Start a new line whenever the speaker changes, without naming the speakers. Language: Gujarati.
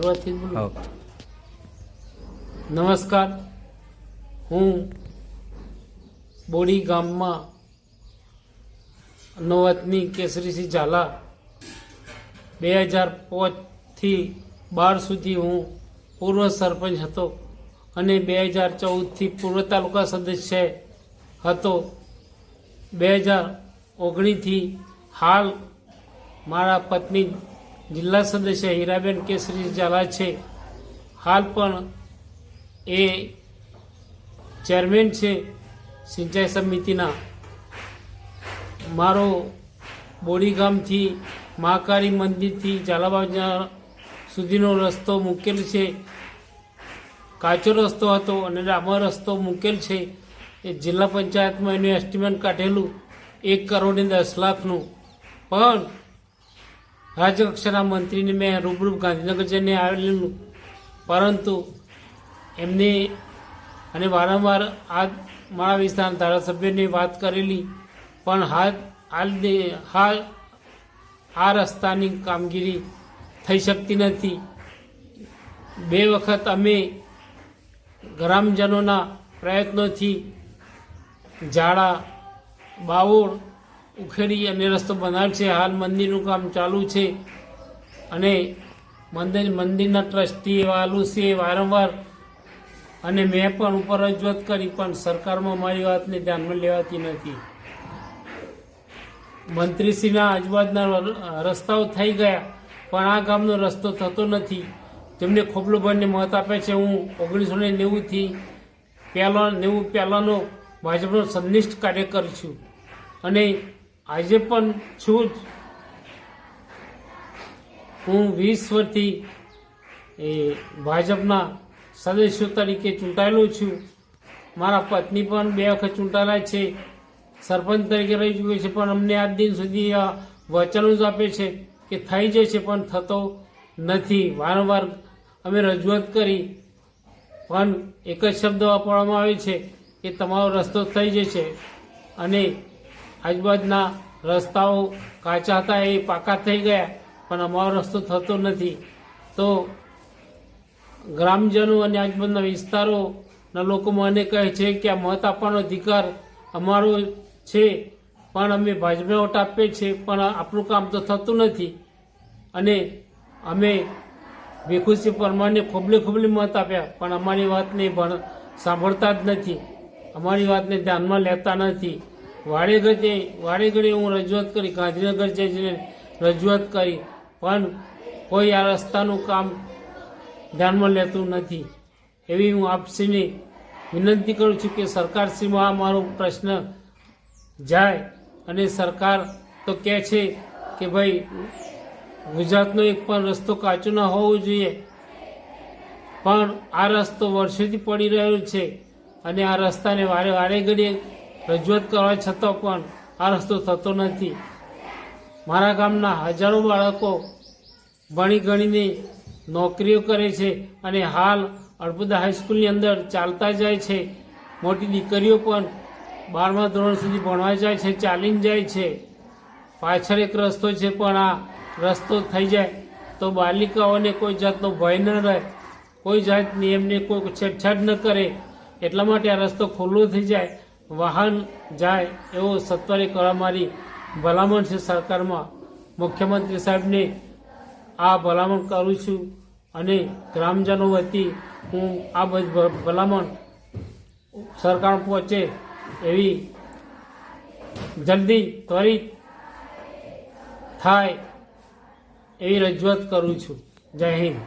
શરૂઆતથી નમસ્કાર. હું બોડી ગામમાં નવતની કેસરીસિંહ ઝાલા. બે હજાર પાંચથી બાર સુધી હું પૂર્વ સરપંચ હતો અને બે હજાર ચૌદથી પૂર્વ તાલુકા સદસ્ય હતો. બે હજાર ઓગણીસથી હાલ મારા પત્ની જિલ્લા સદસ્ય હીરાબેન કેસરી ઝાલા છે. હાલ પણ એ ચેરમેન છે સિંચાઈ સમિતિના. મારો બોડી ગામથી મહાકાળી મંદિરથી ઝાલાબાજા સુધીનો રસ્તો મૂકેલ છે. કાચો રસ્તો હતો અને ડામર રસ્તો મૂકેલ છે. એ જિલ્લા પંચાયતમાં એનું એસ્ટિમેટ કાઢેલું એક કરોડ દસ લાખનું. પણ રાજ્યકક્ષાના મંત્રીને મેં રૂબરૂ ગાંધીનગર જઈને આવેલું. પરંતુ એમને અને વારંવાર આ મારા વિસ્તારના ધારાસભ્યની વાત કરેલી, પણ હાલ હાલ હાલ આ રસ્તાની કામગીરી થઈ શકતી નથી. બે વખત અમે ગ્રામજનોના પ્રયત્નોથી ઝાડા બાવોળ ઉખેડી અને રસ્તો બનાવ્યો છે. હાલ મંદિરનું કામ ચાલુ છે. અને મંદિર, મંદિરના ટ્રસ્ટી વાલુ છે વારંવાર. અને મેં પણ ઉપર રજૂઆત કરી, પણ સરકારમાં મારી વાતને ધ્યાનમાં લેવાતી નથી. મંત્રીશ્રીના આજુબાજુના રસ્તાઓ થઈ ગયા, પણ આ ગામનો રસ્તો થતો નથી. તેમને ખોબલો ભરને મત આપે છે. હું ઓગણીસો ને નેવુંથી પહેલા, નેવું પહેલાંનો ભાજપનો સંનિષ્ઠ કાર્યકર છું. અને આજે પણ છું જ. હું વીસ વર્ષથી એ, ભાજપના સદસ્યો તરીકે ચૂંટાયેલો છું. મારા પત્ની પણ બે વખત ચૂંટાયેલા છે. સરપંચ તરીકે રહી ચૂક્યો છે, પણ અમને આજ દિન સુધી આ વચનો જ આપે છે કે થઈ જશે, પણ થતો નથી. વારંવાર અમે રજૂઆત કરી, પણ એક જ શબ્દ વાપરવામાં આવે છે કે તમારો રસ્તો થઈ જશે. અને આજુબાજુના રસ્તાઓ કાચા હતા એ પાકા થઈ ગયા, પણ અમારો રસ્તો થતો નથી. તો ગ્રામજનો અને આજુબાજુના વિસ્તારોના લોકો મને કહે છે કે આ મત આપવાનો અધિકાર અમારો છે, પણ અમે ભાજપને વોટ આપીએ છીએ, પણ આપણું કામ તો થતું નથી. અને અમે ભીખુસિંહ પરમારને ખોબલે ખોબલે મત આપ્યા, પણ અમારી વાતને સાંભળતા જ નથી. અમારી વાતને ધ્યાનમાં લેતા નથી. વાડે જઈ વાડેગરે હું રજૂઆત કરી, ગાંધીનગર જઈને રજૂઆત કરી, પણ કોઈ આ રસ્તાનું કામ ધ્યાનમાં લેતું નથી. એવી હું આપશ્રીને વિનંતી કરું છું કે સરકારશ્રીમાં આ મારો પ્રશ્ન જાય અને સરકાર તો કહે છે કે ભાઈ, ગુજરાતનો એક પણ રસ્તો કાચો ન હોવો જોઈએ. પણ આ રસ્તો વર્ષોથી પડી રહ્યો છે અને આ રસ્તાને વારે વારે ઘડીએ રજૂઆત કરવા છતાં પણ આ રસ્તો થતો નથી. મારા ગામના હજારો બાળકો ભણી ગણીને નોકરીઓ કરે છે અને હાલ અડપુદા હાઈસ્કૂલની અંદર ચાલતા જાય છે. મોટી દીકરીઓ પણ બારમા ધોરણ સુધી ભણવા જાય છે, ચાલીને જાય છે. પાછળ એક રસ્તો છે પણ આ રસ્તો થઈ જાય તો બાલિકાઓને કોઈ જાતનો ભય ન રહે, કોઈ જાતની એમને કોઈ છેડછાડ ન કરે. એટલા માટે આ રસ્તો ખુલ્લો થઈ જાય વાહન જાય એવો સત્વરે કરવા મારી ભલામણ છે સરકારમાં. મુખ્યમંત્રી સાહેબને આ ભલામણ કરું છું અને ગ્રામજનો વતી હું આ ભલામણ સરકાર પહોંચે એવી જલ્દી ત્વરિત થાય એવી રજૂઆત કરું છું. જય હિન્દ.